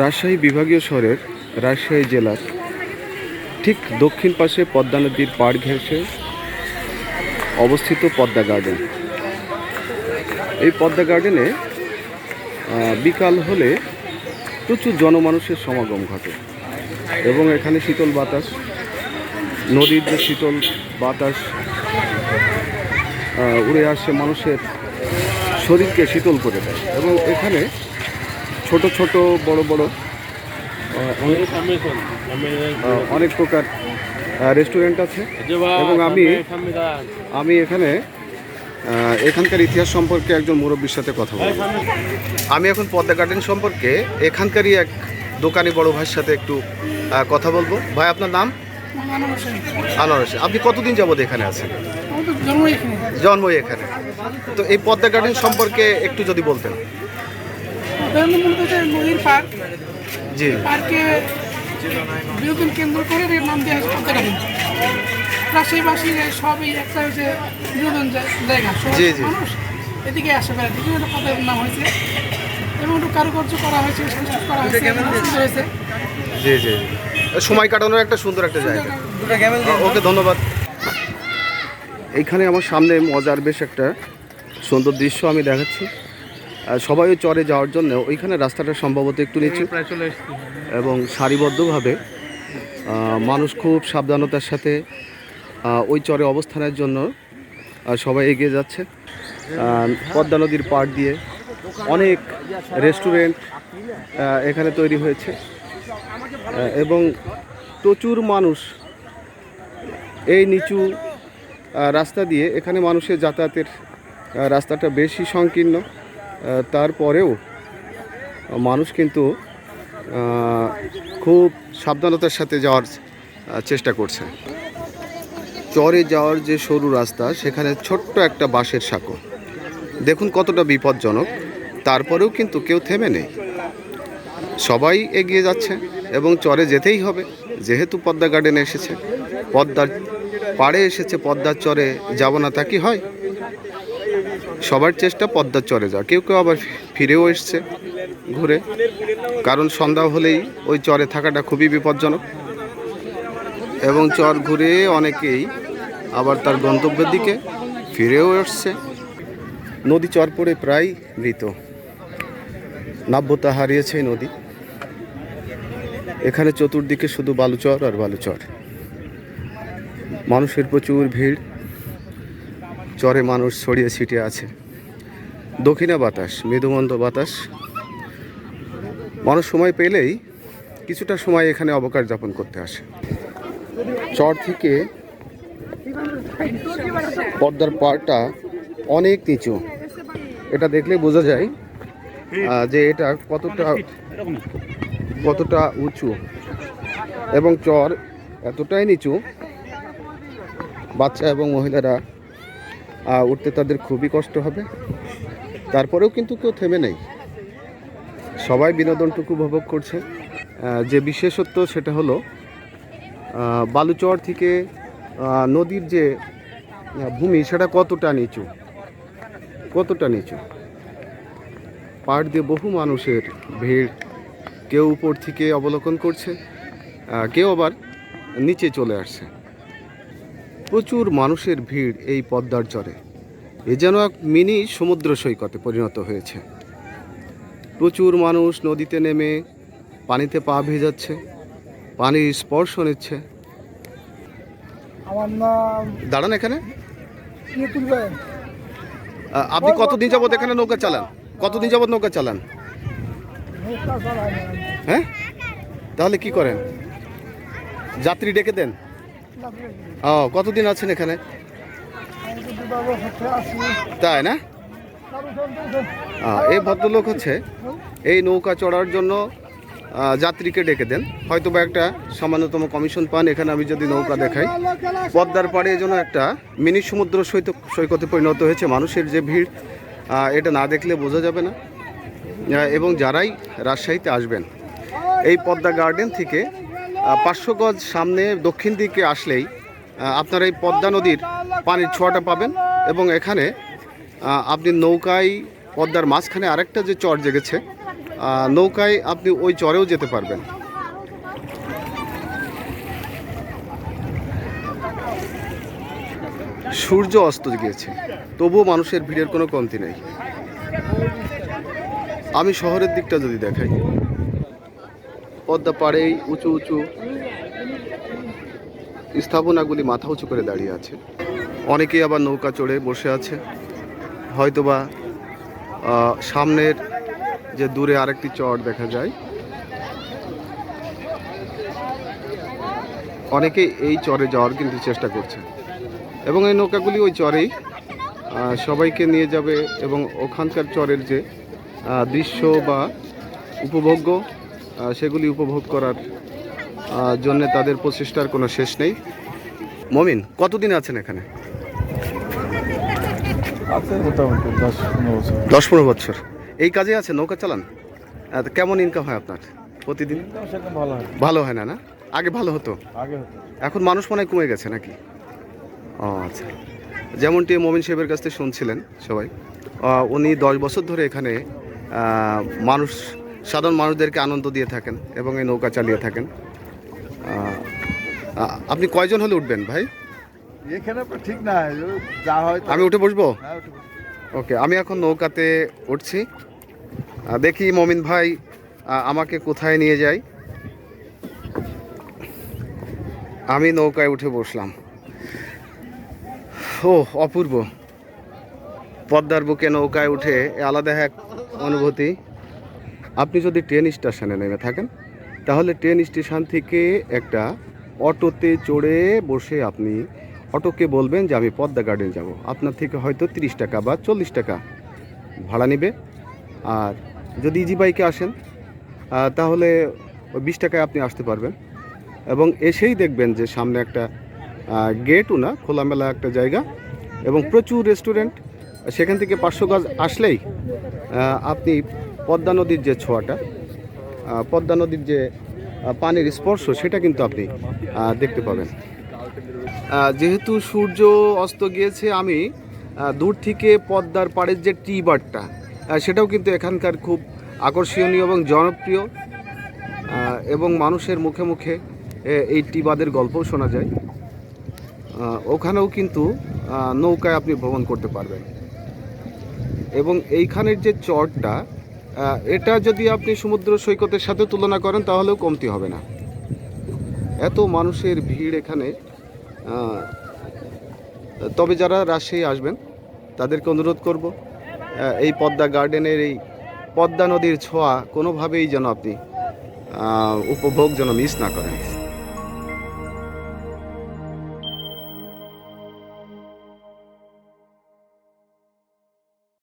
রাজশাহী বিভাগীয় শহরের রাজশাহী জেলার ঠিক দক্ষিণ পাশে পদ্মা নদীর পাড় ঘেঁষে অবস্থিত পদ্মা গার্ডেন। এই পদ্মা গার্ডেনে বিকাল হলে প্রচুর জনমানুষের সমাগম ঘটে এবং এখানে শীতল বাতাস, নদীর যে শীতল বাতাস উড়ে আসে মানুষের শরীরকে শীতল করে দেয় এবং এখানে ছোট ছোট বড় বড়। অনেক প্রকার রেস্টুরেন্ট আছে। এবং আমি- আমি এখানে এখানকার ইতিহাস সম্পর্কে একজন মুরব্বীর সাথে কথা বলব। আমি এখন পদ্মা গার্ডেন সম্পর্কে এখানকারই এক দোকানি বড় ভাইয়ের সাথে একটু কথা বলব। ভাই আপনার নাম? আনোয়ার হোসেন। আপনি কতদিন যাবত এখানে আছেন? জন্মই এখানে। তো এই পদ্মা গার্ডেন সম্পর্কে একটু যদি বলতেন। মূলত হচ্ছে নদীর পার্ক। জি। পার্কে বিনোদন কেন্দ্র করে এর নাম দেওয়া হয়েছে পদ্মা গার্ডেন রাজশাহীবাসী সবই একটা হচ্ছে বিনোদন জায়গা। জি, জি। মানুষ এদিকে আসে বেড়াতে। এই জন্য পদ্মার নাম হয়েছে। এবং একটু কারুকার্য করা হয়েছে সংস্কৃত করা হয়েছে। হয়েছে। জি জি। সময় কাটানোর একটা সুন্দর একটা জায়গা। ওকে ধন্যবাদ। এইখানে আমার সামনে মজার বেশ একটা সুন্দর দৃশ্য আমি দেখাচ্ছি। সবাই ওই চরে যাওয়ার জন্য ওইখানে রাস্তাটা সম্ভবত একটু নিচু। এবং সারিবদ্ধভাবে মানুষ খুব সাবধানতার সাথে ওই চরে অবস্থানের জন্য সবাই এগিয়ে যাচ্ছে। পদ্মা নদীর পাড় দিয়ে অনেক রেস্টুরেন্ট এখানে তৈরি হয়েছে। এবং প্রচুর মানুষ এই নিচু রাস্তা দিয়ে এখানে মানুষের যাতায়াতের রাস্তাটা বেশি সংকীর্ণ। তারপরেও মানুষ কিন্তু খুব সাবধানতার সাথে যাওয়ার চেষ্টা করছে। চরে যাওয়ার যে সরু রাস্তা, সেখানে ছোট্ট একটা বাঁশের সাঁকো। দেখুন কতটা বিপজ্জনক। তারপরেও কিন্তু কেউ থেমে নেই। সবাই এগিয়ে যাচ্ছে এবং চরে যেতেই হবে। যেহেতু পদ্মা গার্ডেনে এসেছে, পদ্মার পাড়ে এসেছে, পদ্মার চরে যাব না তা কি হয়? সবার চেষ্টা পদ্মার চরে যাওয়া। কেউ কেউ আবার ফিরেও এসছে ঘুরে। কারণ সন্ধ্যা হলেই ওই চরে থাকাটা খুবই বিপজ্জনক। এবং চর ঘুরে অনেকেই আবার তার গন্তব্যের দিকে ফিরেও এসছে। নদী চর পড়ে প্রায় মৃত। নাব্যতা হারিয়েছে নদী। এখানে চতুর্দিকে শুধু বালুচর আর বালুচর। মানুষের প্রচুর ভিড়। চরে মানুষ ছড়িয়ে ছিটিয়ে আছে। দক্ষিণা বাতাস, মৃদুমন্দ বাতাস। মানুষ সময় পেলেই কিছুটা সময় এখানে অবকাশ যাপন করতে আসে। চর থেকে পদ্মার পাড়টা অনেক নিচু। এটা দেখলে বোঝা যায় যে এটা কতটা কতটা উঁচু এবং চর এতটাই নিচু। বাচ্চা এবং মহিলারা উঠতে তাদের খুবই কষ্ট হবে। তারপরেও কিন্তু কেউ থেমে নেই। সবাই বিনোদনটুকু উপভোগ করছে। যে বিশেষত্ব সেটা হলো বালুচর থেকে নদীর যে ভূমি সেটা কতটা নিচু? কতটা নিচু? পাড় দিয়ে বহু মানুষের ভিড় কেউ উপর থেকে অবলোকন করছে কেউ আবার নিচে চলে আসছে। প্রচুর মানুষের ভিড় এই পদ্মার চরে এ যেন এক মিনি সমুদ্র সৈকতে পরিণত হয়েছে। প্রচুর মানুষ নদীতে নেমে পানিতে পা ভেজাচ্ছে পানির স্পর্শ নিচ্ছে। আমার নাম দাঁড়ান এখানে। আপনি কতদিন যাবত এখানে নৌকা চালান? কতদিন যাবত নৌকা চালান? হ্যাঁ? তাহলে কি করেন? যাত্রী ডেকে দেন। ও, কতদিন আছেন এখানে? তাই না? এই ভদ্রলোক হচ্ছে এই নৌকা চড়ার জন্য যাত্রীকে ডেকে দেন। হয়তো বা একটা সামান্যতম কমিশন পান, এখানে আমি যদি নৌকা দেখাই। পদ্মার পাড়ে যেন একটা মিনি সমুদ্র সৈত, সৈকতে পরিণত হয়েছে। মানুষের যে ভিড় এটা না দেখলে বোঝা যাবে না। এবং যারাই রাজশাহীতে আসবেন, এই পদ্মা গার্ডেন থেকে পাঁচশো গজ সামনে দক্ষিণ দিকে আসলেই আপনারা এই পদ্মা নদীর পানির ছোঁয়াটা পাবেন এবং এখানে আপনি নৌকায় পদ্মার মাঝখানে আরেকটা যে চর জেগেছে নৌকায় আপনি ওই চরেও যেতে পারবেন। সূর্য অস্ত গিয়েছে, তবুও মানুষের ভিড়ের কোনো কমতি নেই। আমি শহরের দিকটা যদি দেখাই পদ্মা পাড়েই উঁচু উঁচু স্থাপনাগুলি মাথা উঁচু করে দাঁড়িয়ে আছে। অনেকেই আবার নৌকা চড়ে বসে আছে। হয়তোবা সামনের যে দূরে আরেকটি চর দেখা যায়। অনেকেই এই চরে যাওয়ার কিন্তু চেষ্টা করছে। এবং এই নৌকাগুলি ওই চরেই সবাইকে নিয়ে যাবে এবং ওখানকার চরের যে দৃশ্য বা উপভোগ্য সেগুলি উপভোগ করার জন্য তাদের প্রচেষ্টার কোনো শেষ নেই। মমিন কতদিন আছেন এখানে? দশ পনেরো বছর। এই কাজে আছে নৌকা চালান? কেমন ইনকাম হয় আপনার প্রতিদিন? ভালো হয়। না না? আগে ভালো হতো? এখন মানুষ মনে হয় কমে গেছে নাকি? ও আচ্ছা। যেমনটি মমিন সাহেবের কাছ থেকে শুনছিলেন সবাই উনি দশ বছর ধরে এখানে মানুষ সাধারণ মানুষদেরকে আনন্দ দিয়ে থাকেন এবং এই নৌকা চালিয়ে থাকেন। আপনি কয়জন হলে উঠবেন ভাই? এখানে ঠিক না যা হয় আমি উঠে বসবো? হ্যাঁ, ওকে আমি এখন নৌকাতে উঠছি। দেখি মমিন ভাই আমাকে কোথায় নিয়ে যায়। আমি নৌকায় উঠে বসলাম। ও অপূর্ব। পদ্মার বুকে নৌকায় উঠে আলাদা এক অনুভূতি। আপনি যদি ট্রেন স্টেশনে নেমে থাকেন, তাহলে ট্রেন স্টেশন থেকে একটা অটোতে চড়ে বসে আপনি অটোকে বলবেন যে, আমি পদ্মা গার্ডেন যাব। আপনার থেকে হয়তো তিরিশ টাকা বা চল্লিশ টাকা ভাড়া নেবে। আর যদি ইজি বাইকে আসেন তাহলে বিশ টাকায় আপনি আসতে পারবেন। এবং এসেই দেখবেন যে, সামনে একটা গেটও না, খোলামেলা একটা জায়গা এবং প্রচুর রেস্টুরেন্ট সেখান থেকে পাঁচশো গাছ আসলেই আপনি পদ্মা নদীর যে ছোঁয়াটা পদ্মা নদীর যে পানির স্পর্শ, সেটা কিন্তু আপনি দেখতে পাবেন। যেহেতু সূর্য অস্ত গিয়েছে, আমি দূর থেকে পদ্মার পাড়ের যে টি বারটা সেটাও কিন্তু এখানকার খুব আকর্ষণীয় এবং জনপ্রিয় এবং মানুষের মুখে মুখে এই টি বাদের গল্পও শোনা যায়। ওখানেও কিন্তু নৌকায় আপনি ভ্রমণ করতে পারবেন। এবং এইখানের যে চরটা এটা যদি আপনি সমুদ্র সৈকতের সাথে তুলনা করেন, তাহলেও কমতি হবে না। এত মানুষের ভিড় এখানে তবে যারা রাজশাহী আসবেন, তাদেরকে অনুরোধ করব এই পদ্মা গার্ডেনের এই পদ্মা নদীর ছোঁয়া কোনোভাবেই যেন আপনি উপভোগ যেন মিস না করেন।